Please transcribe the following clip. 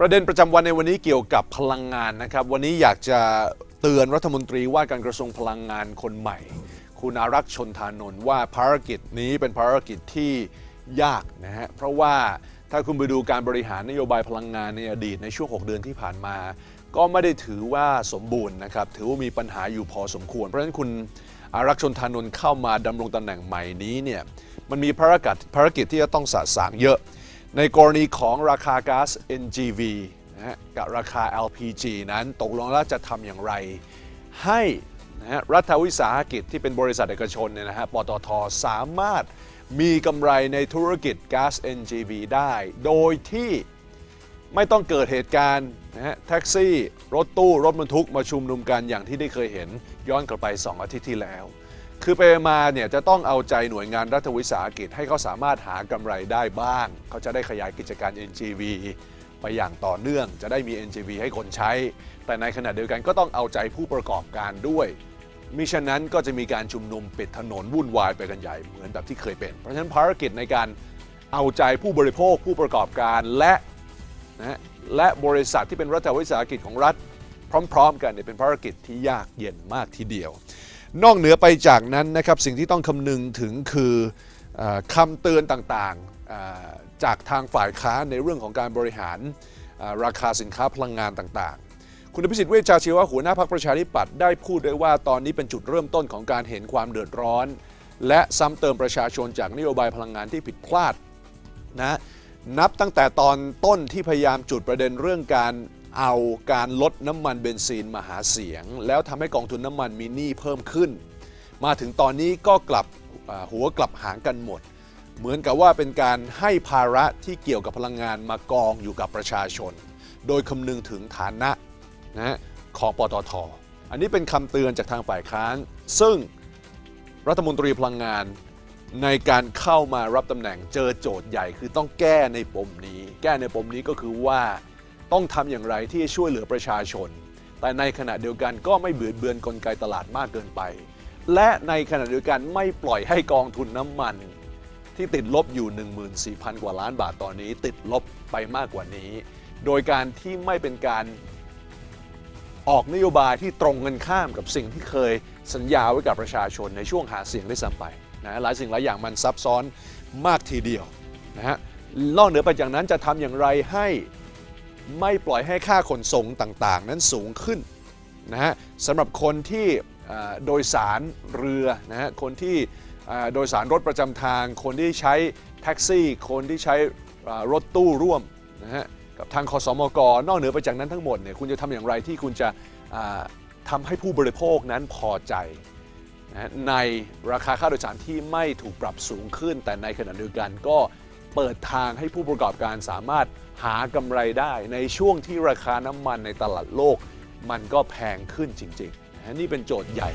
ประเด็นประจำวันในวันนี้เกี่ยวกับพลังงานนะครับ วันนี้อยากจะเตือนรัฐมนตรีว่าการกระทรวงพลังงานคนใหม่ คุณอารักษ์ชนทานนท์ว่าภารกิจนี้เป็นภารกิจที่ยากนะฮะเพราะว่าถ้าคุณไปดูการบริหารนโยบายพลังงานในอดีตในช่วง 6 เดือนที่ผ่านมา ก็ไม่ได้ถือว่าสมบูรณ์นะครับ ถือว่ามีปัญหาอยู่พอสมควร เพราะฉะนั้นคุณอารักษ์ชนทานนท์เข้ามาดำรงตำแหน่งใหม่นี้เนี่ยมันมีภารกิจภารกิจที่จะต้องสะสางเยอะ ในกรณีของราคาก๊าซ NGV นะฮะกับราคา LPG นั้นตกลงแล้วจะทำอย่างไร ให้นะฮะรัฐวิสาหกิจที่เป็นบริษัทเอกชนเนี่ยนะฮะปตทสามารถมีกำไรในธุรกิจก๊าซ NGV ได้ โดยที่ไม่ต้องเกิดเหตุการณ์นะฮะแท็กซี่ รถตู้ รถบรรทุกมาชุมนุมกันอย่างที่ได้เคยเห็นย้อนกลับไป 2 อาทิตย์ที่แล้ว คือไปมาเนี่ยจะต้องเอาใจหน่วยงานรัฐวิสาหกิจให้เขาสามารถหากำไรได้บ้าง เขาจะได้ขยายกิจการ NGV ไปอย่างต่อเนื่องจะได้มี NGV ให้คนใช้ แต่ในขณะเดียวกันก็ต้องเอาใจผู้ประกอบการด้วยมิฉะนั้นก็จะมีการชุมนุมปิดถนนวุ่นวายไปกันใหญ่เหมือนแบบที่เคยเป็น เพราะฉะนั้นภารกิจในการเอาใจผู้บริโภคผู้ประกอบการและนะฮะและบริษัทที่เป็นรัฐวิสาหกิจของรัฐ พร้อม ๆ กันเนี่ยเป็นภารกิจที่ยากเย็นมากทีเดียว นอกเหนือไปจากนั้นนะครับสิ่งที่ต้องคำนึงถึงคืออคำเตือนต่างๆจากทางฝ่ายค้านในเรื่องของการบริหารราคาสินค้าพลังงานต่างๆ คุณอภิสิทธิ์เวชชาชีวะหัวหน้าพรรคประชาธิปัตย์ได้พูดด้วยว่าตอนนี้เป็นจุดเริ่มต้นของการเห็นความเดือดร้อน และซ้ำเติมประชาชนจากนโยบายพลังงานที่ผิดพลาดนะนับตั้งแต่ตอนต้นที่พยายามจุดประเด็นเรื่องการ เอาการลดน้ำมันเบนซินมาหาเสียง แล้วทำให้กองทุนน้ำมันมีหนี้เพิ่มขึ้น มาถึงตอนนี้ก็กลับหัวกลับหางกันหมด เหมือนกับว่าเป็นการให้ภาระที่เกี่ยวกับพลังงานมากองอยู่กับประชาชน โดยคำนึงถึงฐานะนะฮะของปตท อันนี้เป็นคำเตือนจากทางฝ่ายค้าน ซึ่งรัฐมนตรีพลังงานในการเข้ามารับตำแหน่งเจอโจทย์ใหญ่คือต้องแก้ในปมนี้ แก้ในปมนี้ก็คือว่า ต้องทำอย่างไรที่จะช่วยเหลือประชาชน แต่ในขณะเดียวกันก็ไม่เบือเบือนกลไกตลาดมากเกินไป และในขณะเดียวกันไม่ปล่อยให้กองทุนน้ำมัน ที่ติดลบอยู่ 14,000 กว่าล้านบาทตอนนี้ ติดลบไปมากกว่านี้ โดยการที่ไม่เป็นการออกนโยบายที่ตรงกันข้ามกับสิ่งที่เคยสัญญาไว้กับประชาชนในช่วงหาเสียงได้ซ้ำไปนะหลายสิ่งหลายอย่างมันซับซ้อนมากทีเดียวนะฮะนอกเหนือไปจากนั้นจะทำอย่างไรให้ ไม่ปล่อยให้ค่าขนส่งต่างๆ นั้นสูงขึ้นนะฮะสำหรับคนที่โดยสารเรือนะฮะคนที่โดยสารรถประจำทาง คนที่ใช้แท็กซี่ คนที่ใช้รถตู้ร่วมนะฮะกับทางคอสมกนอกเหนือไปจากนั้นทั้งหมดเนี่ยคุณจะทำอย่างไรที่คุณจะทำให้ผู้บริโภคนั้นพอใจนะในราคาค่าโดยสารที่ไม่ถูกปรับสูงขึ้น แต่ในขณะเดียวกันก็ เปิดทางให้ผู้ประกอบการสามารถหากำไรได้ในช่วงที่ราคาน้ำมันในตลาดโลก มันก็แพงขึ้นจริงๆนะนี่เป็นโจทย์ใหญ่